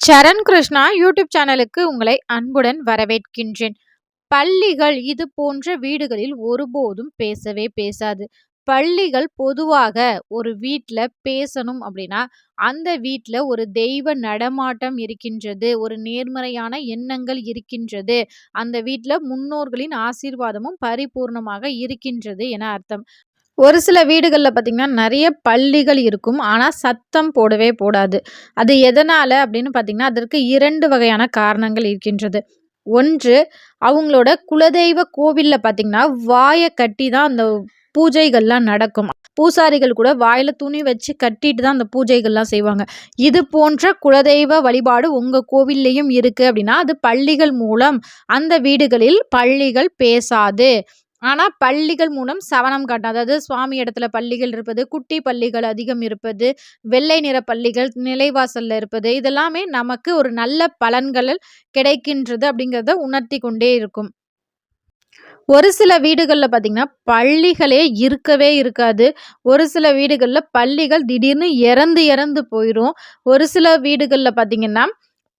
சரண் Krishna YouTube சேனலுக்கு உங்களை அன்புடன் வரவேற்கின்றேன். பள்ளிகள் இது போன்ற வீடுகளில் ஒருபோதும் பேசவே பேசாது. பள்ளிகள் பொதுவாக ஒரு வீட்டில் பேசணும் அப்படின்னா அந்த வீட்டில் ஒரு தெய்வ நடமாட்டம் இருக்கின்றது ஒரு நேர்மறையான எண்ணங்கள் இருக்கின்றது அந்த வீட்டில் முன்னோர்களின் ஆசீர்வாதமும் பரிபூர்ணமாக இருக்கின்றது என அர்த்தம். ஒரு சில வீடுகளில் பார்த்திங்கன்னா நிறைய பள்ளிகள் இருக்கும். ஆனால் சத்தம் போடவே போடாது. அது எதனால் அப்படின்னு பார்த்திங்கன்னா அதற்கு இரண்டு வகையான காரணங்கள் இருக்கின்றது. ஒன்று அவங்களோட குலதெய்வ கோவிலில் பார்த்திங்கன்னா வாயை கட்டி தான் அந்த பூஜைகள்லாம் நடக்கும். பூசாரிகள் கூட வாயில் துணி வச்சு கட்டிட்டு தான் அந்த பூஜைகள்லாம் செய்வாங்க. இது போன்ற குலதெய்வ வழிபாடு உங்கள் கோவில்லையும் இருக்குது அப்படின்னா அது பள்ளிகள் மூலம் அந்த வீடுகளில் பள்ளிகள் பேசாது. ஆனால் பள்ளிகள் மூலம் சவனம் காட்டும். அதாவது சுவாமி இடத்துல பள்ளிகள் இருப்பது குட்டி பள்ளிகள் அதிகம் இருப்பது வெள்ளை நிற பள்ளிகள் நிலைவாசலில் இருப்பது இதெல்லாமே நமக்கு ஒரு நல்ல பலன்கள் கிடைக்கின்றது அப்படிங்கிறத உணர்த்தி கொண்டே இருக்கும். ஒரு சில வீடுகளில் பார்த்திங்கன்னா பள்ளிகளே இருக்கவே இருக்காது. ஒரு சில வீடுகளில் பள்ளிகள் திடீர்னு இறந்து இறந்து போயிடும் ஒரு சில வீடுகளில் பார்த்திங்கன்னா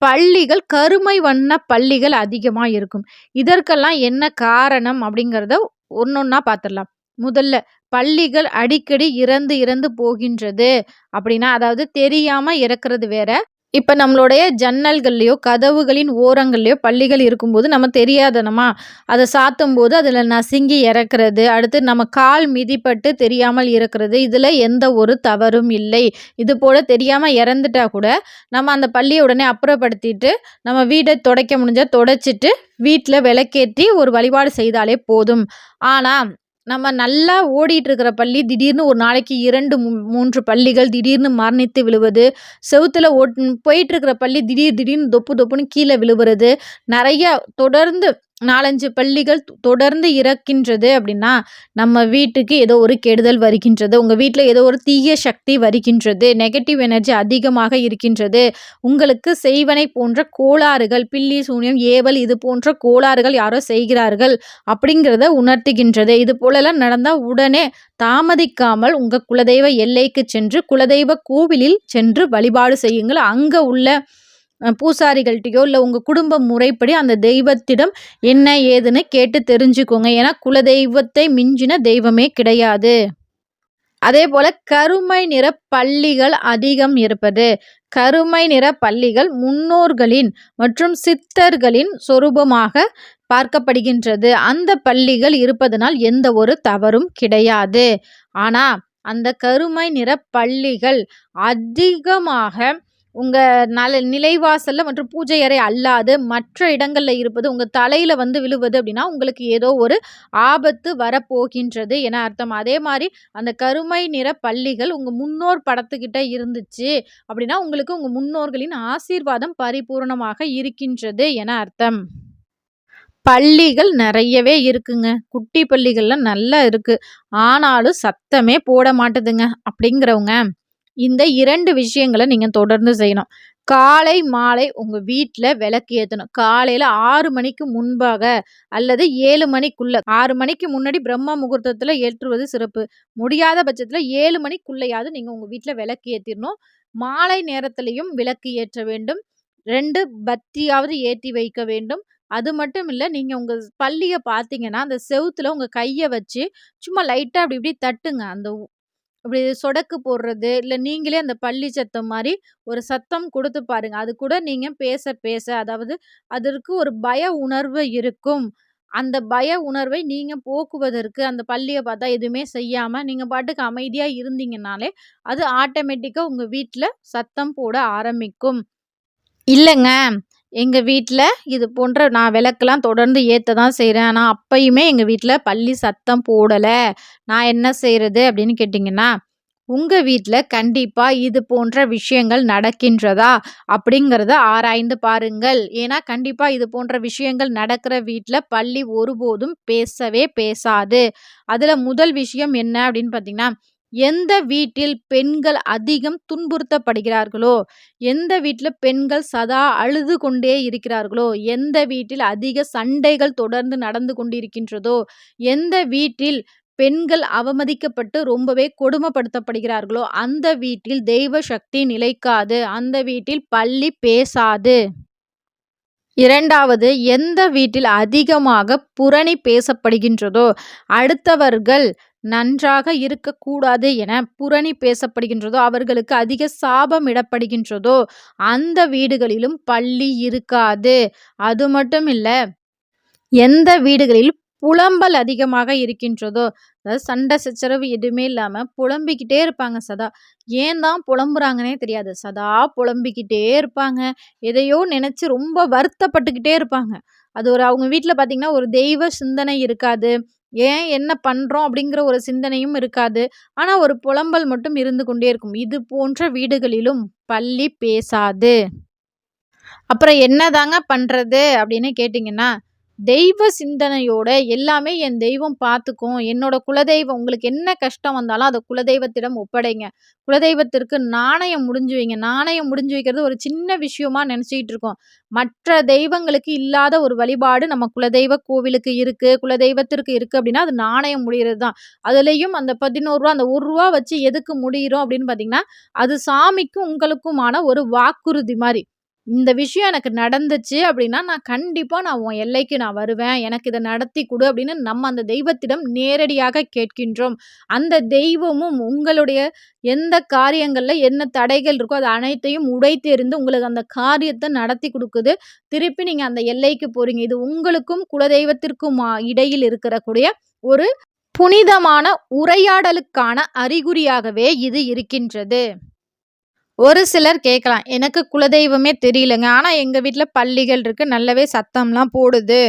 பள்ளிகள் கருமை வண்ண பள்ளிகள் அதிகமாக இருக்கும் இதற்கெல்லாம் என்ன காரணம் அப்படிங்கிறத ஒன்றொன்னா பார்த்துடலாம் முதல்ல பள்ளிகள் அடிக்கடி இறந்து இறந்து போகின்றது அப்படின்னா அதாவது தெரியாமல் இறக்குறது வேற. இப்போ நம்மளுடைய ஜன்னல்கள்லையோ கதவுகளின் ஓரங்கள்லையோ பள்ளிகள் இருக்கும்போது நம்ம தெரியாதனமா? அதை சாத்தும் போது அதில் நசுங்கி இறக்குறது அடுத்து நம்ம கால் மிதிப்பட்டு தெரியாமல் இருக்கிறது இதில் எந்த ஒரு தவறும் இல்லை. இது போல் தெரியாமல் இறந்துட்டா கூட நம்ம அந்த பள்ளியை உடனே அப்புறப்படுத்திட்டு நம்ம வீடை துடைக்க முடிஞ்சால் துடைச்சிட்டு வீட்டில் விளக்கேற்றி ஒரு வழிபாடு செய்தாலே போதும். ஆனால் நம்ம நல்லா ஓடிட்டு இருக்கிற பள்ளி திடீர்னு ஒரு நாளைக்கு இரண்டு மூன்று பள்ளிகள் திடீர்னு மரணித்து விழுவது செவுத்துல ஓட் போயிட்டுருக்கிற பள்ளி திடீர் திடீர்னு தொப்பு தொப்புன்னு கீழே விழுவுறது நிறைய தொடர்ந்து நாலஞ்சு பள்ளிகள் தொடர்ந்து இறக்கின்றது அப்படின்னா நம்ம வீட்டுக்கு ஏதோ ஒரு கெடுதல் வருகின்றது உங்கள் வீட்டில் ஏதோ ஒரு தீய சக்தி வருகின்றது நெகட்டிவ் எனர்ஜி அதிகமாக இருக்கின்றது உங்களுக்கு செய்வனை போன்ற கோளாறுகள் பில்லி சூனியம் ஏவல் இது போன்ற கோளாறுகள் யாரோ செய்கிறார்கள் அப்படிங்கிறத உணர்த்துகின்றது. இது போலெல்லாம் நடந்தால் உடனே தாமதிக்காமல் உங்கள் குலதெய்வ எல்லைக்கு சென்று குலதெய்வ கோவிலில் சென்று வழிபாடு செய்யுங்கள். அங்கே உள்ள பூசாரிகள்கிட்டயோ இல்லை உங்கள் குடும்ப முறைப்படி அந்த தெய்வத்திடம் என்ன ஏதுன்னு கேட்டு தெரிஞ்சுக்கோங்க. ஏன்னா குலதெய்வத்தை மிஞ்சின தெய்வமே கிடையாது. அதே போல் கருமை நிற பள்ளிகள் அதிகம் இருப்பது. கருமை நிற பள்ளிகள் முன்னோர்களின் மற்றும் சித்தர்களின் சொரூபமாக பார்க்கப்படுகின்றது. அந்த பள்ளிகள் இருப்பதனால் எந்த ஒரு தவறும் கிடையாது. ஆனால் அந்த கருமை நிற பள்ளிகள் அதிகமாக உங்கள் நல நிலைவாசலில் மற்றும் பூஜை அறை அல்லாது மற்ற இடங்களில் இருப்பது உங்கள் தலையில் வந்து விழுவது அப்படின்னா உங்களுக்கு ஏதோ ஒரு ஆபத்து வரப்போகின்றது என அர்த்தம். அதே மாதிரி அந்த கருமை நிற பள்ளிகள் உங்கள் முன்னோர் படத்துக்கிட்ட இருந்துச்சு அப்படின்னா உங்களுக்கு உங்கள் முன்னோர்களின் ஆசீர்வாதம் பரிபூர்ணமாக இருக்கின்றது என அர்த்தம். பள்ளிகள் நிறையவே இருக்குங்க. குட்டி பள்ளிகள்லாம் நல்லா இருக்குது ஆனாலும் சத்தமே போட மாட்டுதுங்க அப்படிங்கிறவங்க. இந்த இரண்டு விஷயங்களை நீங்கள் தொடர்ந்து செய்யணும். காலை மாலை உங்கள் வீட்டில் விளக்கு ஏற்றணும் காலையில் ஆறு மணிக்கு முன்பாக அல்லது ஏழு மணிக்குள்ளே ஆறு மணிக்கு முன்னாடி பிரம்ம முகூர்த்தத்தில் ஏற்றுவது சிறப்பு. முடியாத பட்சத்தில் ஏழு மணிக்குள்ளேயாவது நீங்கள் உங்கள் வீட்டில் விளக்கு ஏற்றிடணும் மாலை நேரத்திலையும் விளக்கு ஏற்ற வேண்டும். ரெண்டு பத்தியாவது ஏற்றி வைக்க வேண்டும். அது மட்டும் இல்லை நீங்கள் உங்கள் பள்ளியை பார்த்தீங்கன்னா அந்த செவுத்தில் உங்கள் கையை வச்சு சும்மா லைட்டாக அப்படி இப்படி தட்டுங்க. அந்த இப்படி சொடக்கு போடுறது, இல்லை நீங்களே அந்த பள்ளி சத்தம் மாதிரி ஒரு சத்தம் கொடுத்து பாருங்க. அது கூட நீங்கள் பேச பேச அதாவது அதற்கு ஒரு பய உணர்வு இருக்கும். அந்த பய உணர்வை நீங்கள் போக்குவதற்கு அந்த பள்ளியை பார்த்தா எதுவுமே செய்யாமல் நீங்கள் பாட்டுக்கு அமைதியாக இருந்தீங்கனாலே அது ஆட்டோமேட்டிக்காக உங்கள் வீட்டில் சத்தம் போட ஆரம்பிக்கும். இல்லைங்க எங்கள் வீட்டில் இது போன்ற நான் விளக்கெலாம் தொடர்ந்து ஏற்ற தான் செய்கிறேன் ஆனால் அப்பயுமே எங்கள் வீட்டில் பள்ளி சத்தம் போடலை நான் என்ன செய்கிறது அப்படின்னு கேட்டிங்கன்னா உங்கள் வீட்டில் கண்டிப்பாக இது போன்ற விஷயங்கள் நடக்கின்றதா? அப்படிங்கிறத ஆராய்ந்து பாருங்கள். ஏன்னா கண்டிப்பாக இது போன்ற விஷயங்கள் நடக்கிற வீட்டில் பள்ளி ஒருபோதும் பேசவே பேசாது. அதில் முதல் விஷயம் என்ன அப்படின்னு பார்த்தீங்கன்னா எந்த வீட்டில் பெண்கள் அதிகம் துன்புறுத்தப்படுகிறார்களோ எந்த வீட்டில் பெண்கள் சதா அழுது கொண்டே இருக்கிறார்களோ எந்த வீட்டில் அதிக சண்டைகள் தொடர்ந்து நடந்து கொண்டிருக்கின்றதோ எந்த வீட்டில் பெண்கள் அவமதிக்கப்பட்டு ரொம்பவே கொடுமைப்படுத்தப்படுகிறார்களோ அந்த வீட்டில் தெய்வ சக்தி நிலைக்காது அந்த வீட்டில் பள்ளி பேசாது. இரண்டாவது எந்த வீட்டில் அதிகமாக புரணி பேசப்படுகின்றதோ அடுத்தவர்கள் நன்றாக இருக்கக்கூடாது என புரணி பேசப்படுகின்றதோ அவர்களுக்கு அதிக சாபம் இடப்படுகின்றதோ அந்த வீடுகளிலும் பள்ளி இருக்காது. அது மட்டும் இல்லை எந்த வீடுகளில் புலம்பல் அதிகமாக இருக்கின்றதோ அதாவது சண்டை சச்சரவு எதுவுமே இல்லாமல் புலம்பிக்கிட்டே இருப்பாங்க சதா. ஏன் தான் புலம்புறாங்கன்னே தெரியாது. சதா புலம்பிக்கிட்டே இருப்பாங்க. எதையோ நினச்சி ரொம்ப வருத்தப்பட்டுக்கிட்டே இருப்பாங்க. அது ஒரு அவங்க வீட்டில் பார்த்திங்கன்னா ஒரு தெய்வ சிந்தனை இருக்காது. ஏன் என்ன பண்ணுறோம் அப்படிங்கிற ஒரு சிந்தனையும் இருக்காது. ஆனால் ஒரு புலம்பல் மட்டும் இருந்து கொண்டே இருக்கும். இது போன்ற வீடுகளிலும் பள்ளி பேசாது. அப்புறம் என்னதாங்க பண்ணுறது அப்படின்னு கேட்டிங்கன்னா தெய்வ சிந்தனையோட எல்லாமே என் தெய்வம் பார்த்துக்கும் என்னோட குலதெய்வம் உங்களுக்கு என்ன கஷ்டம் வந்தாலும் அதை குலதெய்வத்திடம் ஒப்படைங்க. குலதெய்வத்திற்கு நாணயம் முடிஞ்சு வைங்க. நாணயம் முடிஞ்சு வைக்கிறது ஒரு சின்ன விஷயமா நினச்சிக்கிட்டு இருக்கோம். மற்ற தெய்வங்களுக்கு இல்லாத ஒரு வழிபாடு நம்ம குலதெய்வ கோவிலுக்கு இருக்குது குலதெய்வத்திற்கு இருக்குது அப்படின்னா அது நாணயம் முடிகிறது தான் அதுலேயும் அந்த பதினோருவா அந்த ஒரு ரூபா வச்சு எதுக்கு முடிகிறோம் அப்படின்னு பார்த்தீங்கன்னா அது சாமிக்கும் உங்களுக்குமான ஒரு வாக்குறுதி மாதிரி. இந்த விஷயம் எனக்கு நடந்துச்சு அப்படின்னா நான் கண்டிப்பாக நான் உன் எல்லைக்கு நான் வருவேன். எனக்கு இதை நடத்தி கொடு அப்படின்னு நம்ம அந்த தெய்வத்திடம் நேரடியாக கேட்கின்றோம். அந்த தெய்வமும் உங்களுடைய எந்த காரியங்களில் என்ன தடைகள் இருக்கோ அது அனைத்தையும் உடைத்தெறிந்து உங்களுக்கு அந்த காரியத்தை நடத்தி கொடுக்குது. திருப்பி நீங்கள் அந்த எல்லைக்கு போகிறீங்க இது உங்களுக்கும் குலதெய்வத்திற்கும் இடையில் இருக்கிறக்கூடிய ஒரு புனிதமான உரையாடலுக்கான அறிகுறியாகவே இது இருக்கின்றது. ஒரு சிலர் கேட்கலாம் எனக்கு குலதெய்வமே தெரியலங்க. ஆனால் எங்கள் வீட்டில் பள்ளிகள் இருக்குது நல்லாவே சத்தம்லாம் போடுது.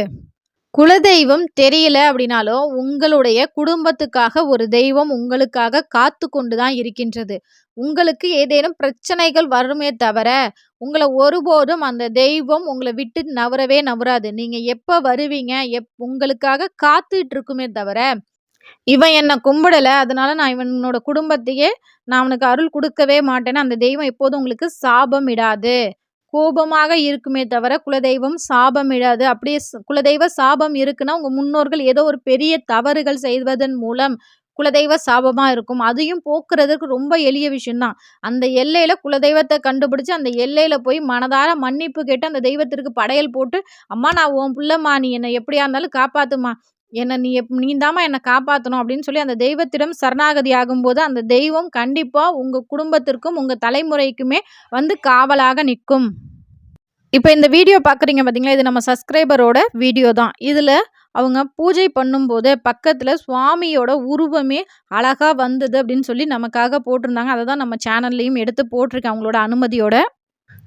குலதெய்வம் தெரியல அப்படின்னாலும் உங்களுடைய குடும்பத்துக்காக ஒரு தெய்வம் உங்களுக்காக காத்து கொண்டு தான் இருக்கின்றது. உங்களுக்கு ஏதேனும் பிரச்சனைகள் வருமே தவிர உங்களை ஒருபோதும் அந்த தெய்வம் உங்களை விட்டு நவரவே நவராது. நீங்கள் எப்போ வருவீங்க? எப் உங்களுக்காக காத்துட்டு இருக்குமே தவிர இவன் என்னை கும்பிடலை அதனால நான் இவனோட குடும்பத்தையே நான் அவனுக்கு அருள் கொடுக்கவே மாட்டேன்னு அந்த தெய்வம் எப்போதும் உங்களுக்கு சாபம் இடாது. கோபமாக இருக்குமே தவிர குலதெய்வம் சாபம் இடாது. அப்படியே குலதெய்வ சாபம் இருக்குன்னா உங்கள் முன்னோர்கள் ஏதோ ஒரு பெரிய தவறுகள் செய்வதன் மூலம் குலதெய்வ சாபமாக இருக்கும். அதையும் போக்குறதுக்கு ரொம்ப எளிய விஷயம்தான். அந்த எல்லையில் குலதெய்வத்தை கண்டுபிடிச்சி அந்த எல்லையில் போய் மனதார மன்னிப்பு கேட்டு அந்த தெய்வத்திற்கு படையல் போட்டு அம்மா நான் உன் பிள்ளைம்மா நீ என்னை எப்படியா இருந்தாலும் காப்பாத்துமா என்ன நீ எப் நீ தாம்மா என்னை காப்பாற்றணும் அப்படின்னு சொல்லி அந்த தெய்வத்திடம் சரணாகதி ஆகும்போது அந்த தெய்வம் கண்டிப்பாக உங்கள் குடும்பத்திற்கும் உங்கள் தலைமுறைக்குமே வந்து காவலாக நிற்கும். இப்போ இந்த வீடியோ பார்க்குறீங்க பார்த்தீங்களா இது நம்ம சப்ஸ்கிரைபரோட வீடியோ தான். இதில் அவங்க பூஜை பண்ணும்போது பக்கத்தில் சுவாமியோட உருவமே அழகாக வந்தது அப்படின்னு சொல்லி நமக்காக போட்டிருந்தாங்க. அதை தான் நம்ம சேனல்லையும் எடுத்து போட்டிருக்கேன் அவங்களோட அனுமதியோட.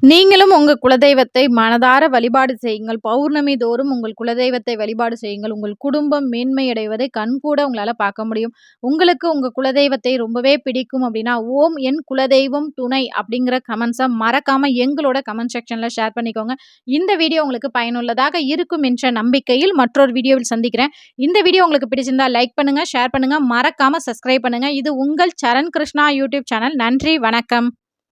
நீங்களும் உங்கள் குலதெய்வத்தை மனதார வழிபாடு செய்யுங்கள். பௌர்ணமி தோறும் உங்கள் குலதெய்வத்தை வழிபாடு செய்யுங்கள். உங்கள் குடும்பம் மேன்மையடைவதை கண்கூட உங்களால் பார்க்க முடியும். உங்களுக்கு உங்கள் குலதெய்வத்தை ரொம்பவே பிடிக்கும் அப்படின்னா ஓம் என் குலதெய்வம் துணை அப்படிங்கிற கமெண்ட்ஸை மறக்காமல் எங்களோட கமெண்ட் செக்ஷனில் ஷேர் பண்ணிக்கோங்க. இந்த வீடியோ உங்களுக்கு பயனுள்ளதாக இருக்கும் என்ற நம்பிக்கையில் மற்றொரு வீடியோவில் சந்திக்கிறேன். இந்த வீடியோ உங்களுக்கு பிடிச்சிருந்தா லைக் பண்ணுங்கள் ஷேர் பண்ணுங்கள் மறக்காமல் சப்ஸ்கிரைப் பண்ணுங்கள் இது உங்கள் சரண் கிருஷ்ணா யூடியூப் சேனல் நன்றி வணக்கம்.